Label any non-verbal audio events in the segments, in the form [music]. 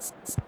you. [laughs]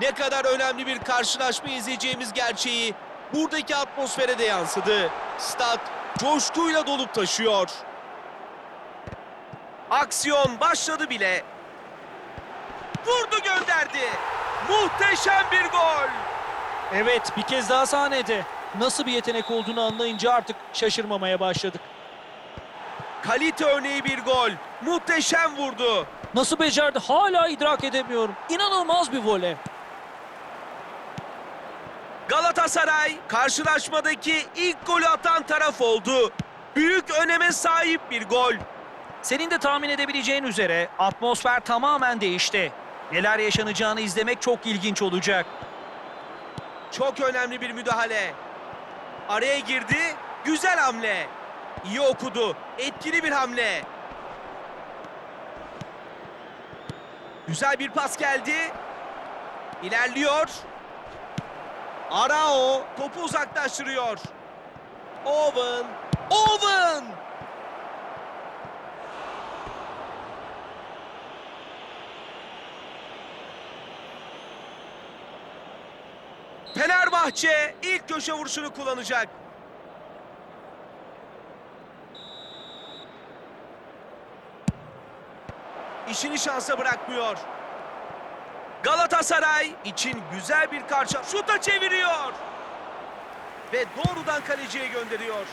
Ne kadar önemli bir karşılaşma izleyeceğimiz gerçeği buradaki atmosfere de yansıdı. Stat coşkuyla dolup taşıyor. Aksiyon başladı bile. Vurdu gönderdi. Muhteşem bir gol. Evet bir kez daha sahnede. Nasıl bir yetenek olduğunu anlayınca artık şaşırmamaya başladık. Kalite örneği bir gol. Muhteşem vurdu. Nasıl becerdi hala idrak edemiyorum. İnanılmaz bir voley. Galatasaray karşılaşmadaki ilk golü atan taraf oldu. Büyük öneme sahip bir gol. Senin de tahmin edebileceğin üzere atmosfer tamamen değişti. Neler yaşanacağını izlemek çok ilginç olacak. Çok önemli bir müdahale. Araya girdi. Güzel hamle. İyi okudu. Etkili bir hamle. Güzel bir pas geldi. İlerliyor. Arao topu uzaklaştırıyor. Owen. Owen! Fenerbahçe ilk köşe vuruşunu kullanacak. İşini şansa bırakmıyor. Galatasaray için güzel bir karşı şuta çeviriyor. Ve doğrudan kaleciye gönderiyor.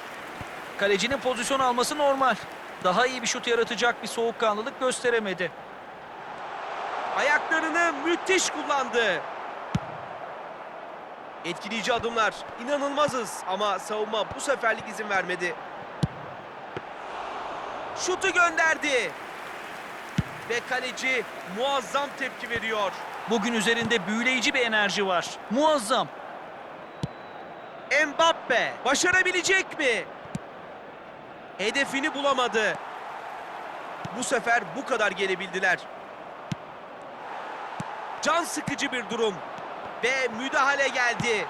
Kalecinin pozisyon alması normal. Daha iyi bir şut yaratacak bir soğukkanlılık gösteremedi. Ayaklarını müthiş kullandı. Etkileyici adımlar. İnanılmazız ama savunma bu seferlik izin vermedi. Şutu gönderdi. Ve kaleci muazzam tepki veriyor. Bugün üzerinde büyüleyici bir enerji var. Muazzam. Mbappe başarabilecek mi? Hedefini bulamadı. Bu sefer bu kadar gelebildiler. Can sıkıcı bir durum. Ve müdahale geldi.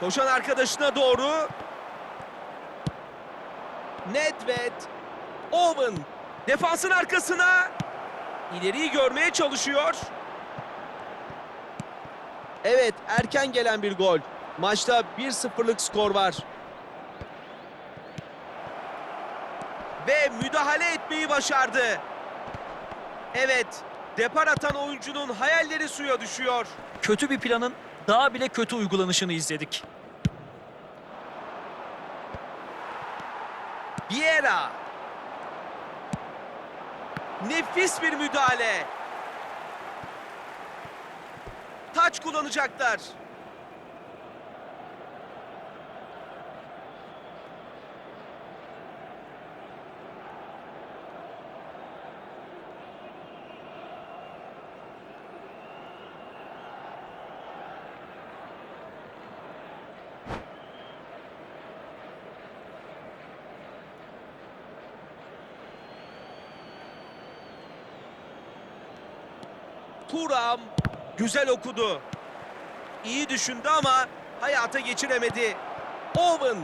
Koşan arkadaşına doğru. Nedved. Owen. Defansın arkasına. İleriyi görmeye çalışıyor. Evet erken gelen bir gol. Maçta 1-0'lık skor var. Ve müdahale etmeyi başardı. Evet, depar atan oyuncunun hayalleri suya düşüyor. Kötü bir planın daha bile kötü uygulanışını izledik. Vieira. Nefis bir müdahale. taç kullanacaklar. Turam güzel okudu. İyi düşündü ama hayata geçiremedi. Owen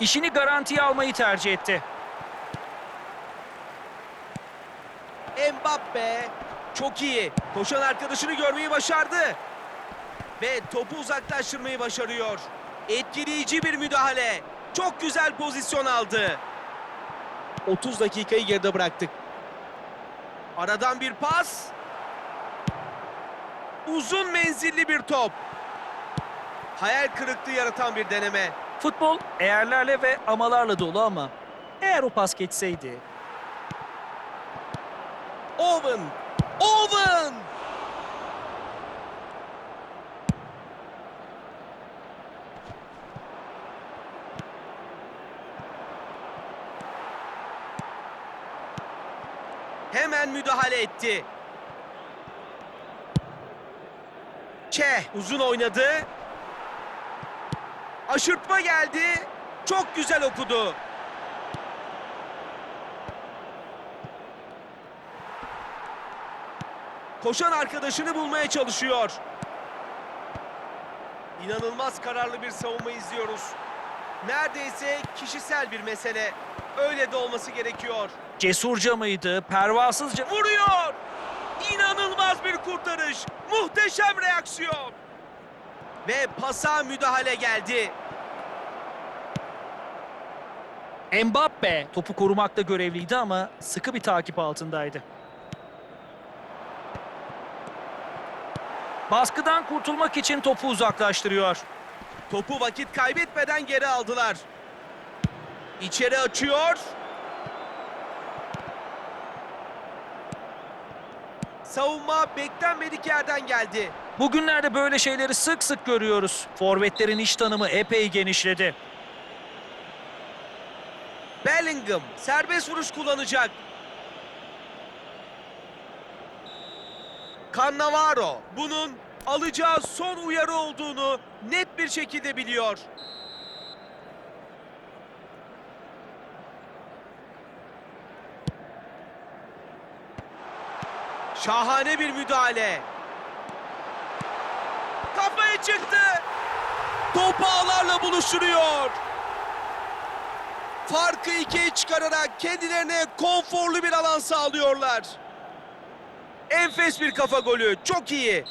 İşini garantiye almayı tercih etti. Mbappe çok iyi. Koşan arkadaşını görmeyi başardı. Ve topu uzaklaştırmayı başarıyor. Etkileyici bir müdahale. Çok güzel pozisyon aldı. 30 dakikayı geride bıraktık. Aradan bir pas. Uzun menzilli bir top. Hayal kırıklığı yaratan bir deneme. Futbol eğerlerle ve amalarla dolu ama eğer o pas geçseydi Owen. Owen. Hemen müdahale etti. Çeh uzun oynadı. Aşırtma geldi. Çok güzel okudu. Koşan arkadaşını bulmaya çalışıyor. İnanılmaz kararlı bir savunma izliyoruz. Neredeyse kişisel bir mesele. Öyle de olması gerekiyor. cesurca mıydı, pervasızca Vuruyor! İnanılmaz bir kurtarış. Muhteşem reaksiyon. Ve pasa müdahale geldi. Mbappe topu korumakta görevliydi ama sıkı bir takip altındaydı. Baskıdan kurtulmak için topu uzaklaştırıyor. Topu vakit kaybetmeden geri aldılar. İçeri açıyor. Savunma beklenmedik yerden geldi. Bugünlerde böyle şeyleri sık sık görüyoruz. Forvetlerin iş tanımı epey genişledi. Bellingham serbest vuruş kullanacak. Cannavaro bunun alacağı son uyarı olduğunu net bir şekilde biliyor. Şahane bir müdahale. Kafaya çıktı. Topu ağlarla buluşturuyor. Farkı ikiye çıkararak kendilerine konforlu bir alan sağlıyorlar. Enfes bir kafa golü. Çok iyi.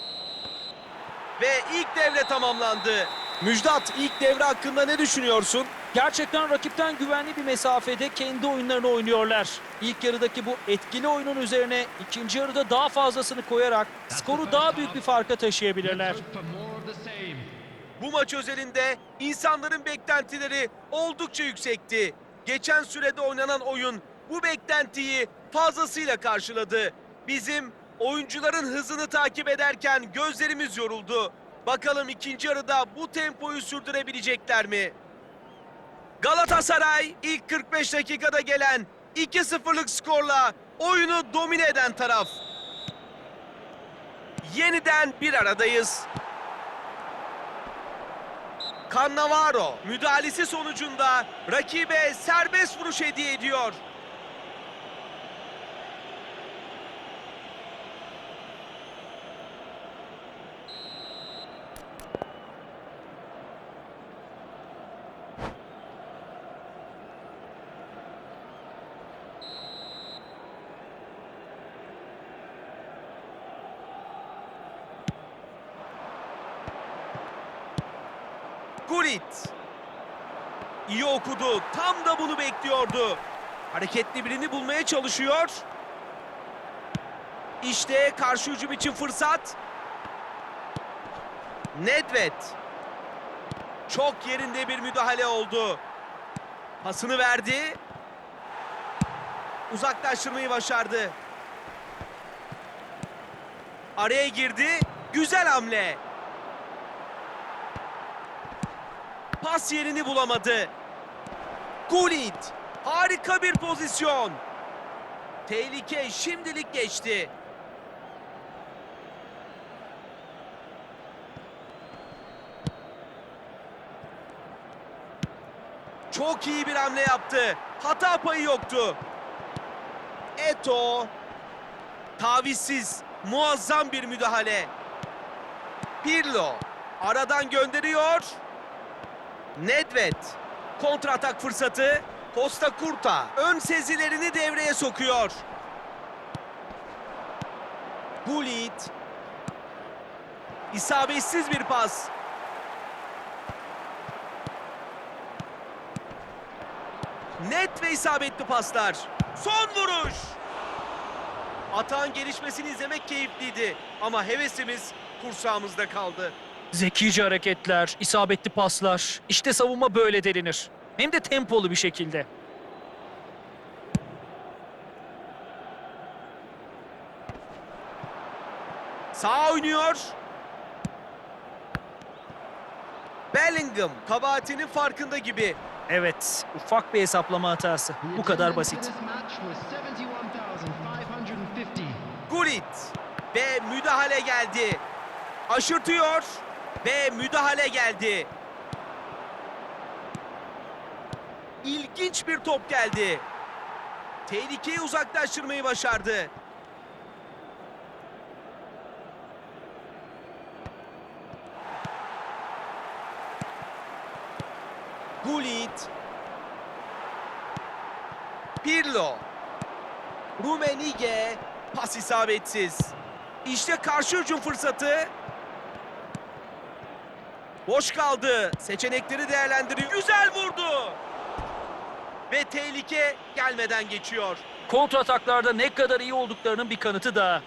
Ve ilk devre tamamlandı. Müjdat ilk devre hakkında ne düşünüyorsun? Gerçekten rakipten güvenli bir mesafede kendi oyunlarını oynuyorlar. İlk yarıdaki bu etkili oyunun üzerine ikinci yarıda daha fazlasını koyarak skoru daha büyük bir farka taşıyabilirler. Bu maç özelinde insanların beklentileri oldukça yüksekti. Geçen sürede oynanan oyun bu beklentiyi fazlasıyla karşıladı. Bizim oyuncuların hızını takip ederken gözlerimiz yoruldu. Bakalım ikinci yarıda bu tempoyu sürdürebilecekler mi? Galatasaray ilk 45 dakikada gelen 2-0'lık skorla oyunu domine eden taraf. Yeniden bir aradayız. Cannavaro müdahalesi sonucunda rakibe serbest vuruş hediye ediyor. Gullit. İyi okudu. Tam da bunu bekliyordu. Hareketli birini bulmaya çalışıyor. İşte karşı hücum için fırsat. Nedved. Çok yerinde bir müdahale oldu. Pasını verdi. Uzaklaştırmayı başardı. Araya girdi. Güzel hamle. Pas yerini bulamadı. Gullit. Harika bir pozisyon. Tehlike şimdilik geçti. Çok iyi bir hamle yaptı. Hata payı yoktu. Eto. Tavizsiz. Muazzam bir müdahale. Pirlo aradan gönderiyor. Nedved kontratak fırsatı. Costa Curta ön sezilerini devreye sokuyor. Gullit isabetsiz bir pas. Net ve isabetli paslar. Son vuruş. Atağın gelişmesini izlemek keyifliydi ama hevesimiz kursağımızda kaldı. Zekice hareketler, isabetli paslar. İşte savunma böyle delinir. Hem de tempolu bir şekilde. Sağ oynuyor. Bellingham kabahatinin farkında gibi. Evet, ufak bir hesaplama hatası. Bu kadar basit. Gullit ve müdahale geldi. Aşırtıyor ve müdahale geldi. İlginç bir top geldi. Tehlikeyi uzaklaştırmayı başardı. Gullit. Pirlo. Rumenige pas isabetsiz. İşte karşı hücum fırsatı. Boş kaldı. Seçenekleri değerlendiriyor. Güzel vurdu. Ve tehlike gelmeden geçiyor. Kontrataklarda ne kadar iyi olduklarının bir kanıtı daha.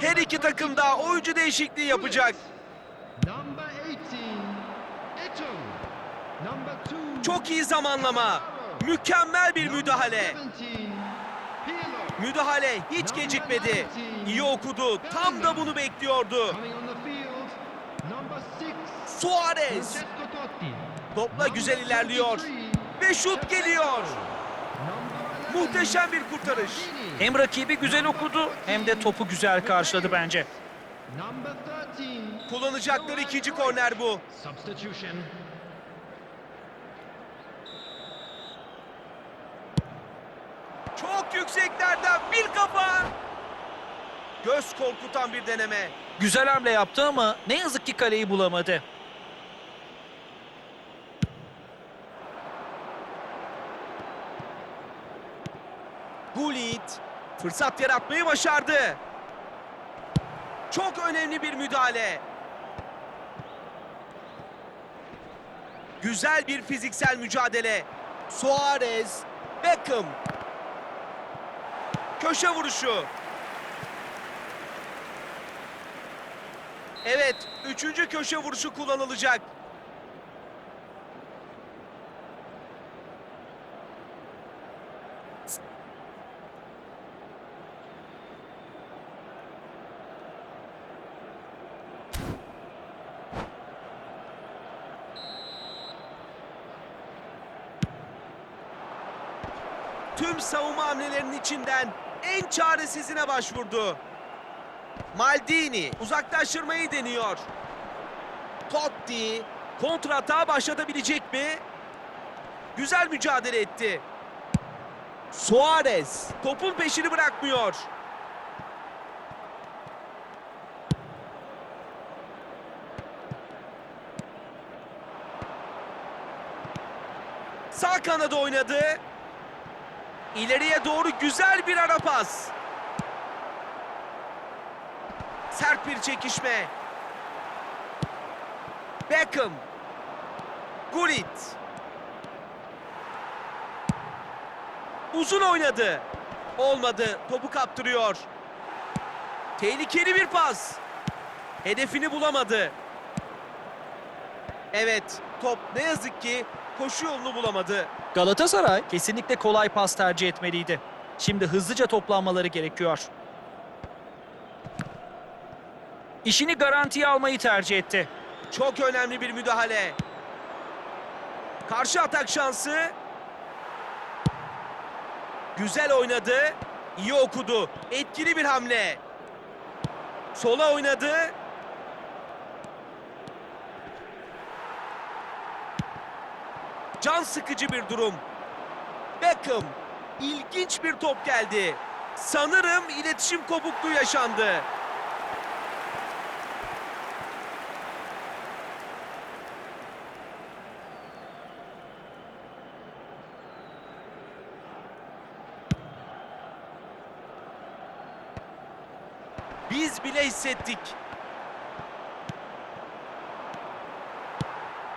Her iki takım da oyuncu değişikliği yapacak. Number 18, Ito. Number 2, Çok iyi zamanlama. Mükemmel bir müdahale. 17, Pirlo. Müdahale hiç gecikmedi. İyi okudu. Tam da bunu bekliyordu. Coming on the field, number 6, Suarez topla güzel ilerliyor. Ve şut geliyor. Number 11, Muhteşem bir kurtarış. Hem rakibi güzel okudu hem de topu güzel karşıladı bence. Number 13, Kullanacakları ikinci korner bu. Çok yükseklerden bir kafa. Göz korkutan bir deneme. Güzel hamle yaptı ama ne yazık ki kaleyi bulamadı. Gullit fırsat yaratmayı başardı. Çok önemli bir müdahale. Güzel bir fiziksel mücadele. Suarez, Beckham. Köşe vuruşu. Evet, üçüncü köşe vuruşu kullanılacak. Tüm savunma hamlelerinin içinden en çaresizine başvurdu. Maldini uzaklaştırmayı deniyor. Totti kontratağı başlatabilecek mi? Güzel mücadele etti. Suarez topun peşini bırakmıyor. Sağ kanada oynadı. İleriye doğru güzel bir ara pas. Sert bir çekişme. Beckham. Gullit. Uzun oynadı. Olmadı. Topu kaptırıyor. Tehlikeli bir pas. Hedefini bulamadı. Evet, top ne yazık ki koşu yolunu bulamadı. Galatasaray kesinlikle kolay pas tercih etmeliydi. Şimdi hızlıca toplanmaları gerekiyor. İşini garantiye almayı tercih etti. Çok önemli bir müdahale. Karşı atak şansı. Güzel oynadı. iyi okudu. Etkili bir hamle. Sola oynadı. Can sıkıcı bir durum. Beckham. İlginç bir top geldi. Sanırım iletişim kopukluğu yaşandı. Biz bile hissettik.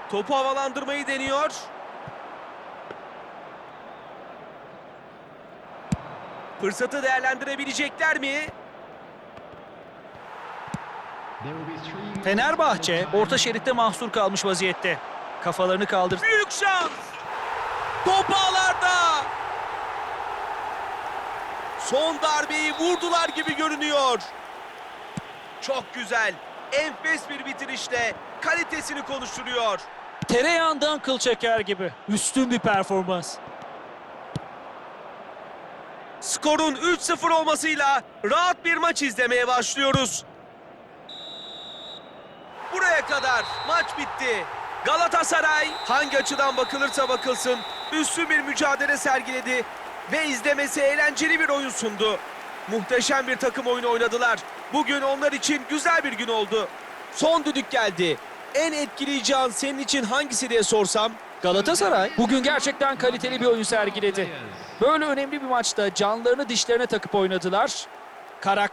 Topu havalandırmayı deniyor. Fırsatı değerlendirebilecekler mi? Fenerbahçe orta şeritte mahsur kalmış vaziyette. Kafalarını kaldır. Büyük şans. Top ağlarda. Son darbeyi vurdular gibi görünüyor. Çok güzel. Enfes bir bitirişle kalitesini konuşturuyor. Tereyağından kıl çeker gibi. Üstün bir performans. Skorun 3-0 olmasıyla rahat bir maç izlemeye başlıyoruz. Buraya kadar maç bitti. Galatasaray hangi açıdan bakılırsa bakılsın üstün bir mücadele sergiledi ve izlemesi eğlenceli bir oyun sundu. Muhteşem bir takım oyunu oynadılar. Bugün onlar için güzel bir gün oldu. Son düdük geldi. En etkileyici an senin için hangisi diye sorsam Galatasaray bugün gerçekten kaliteli bir oyun sergiledi. Böyle önemli bir maçta canlarını dişlerine takıp oynadılar. Karakter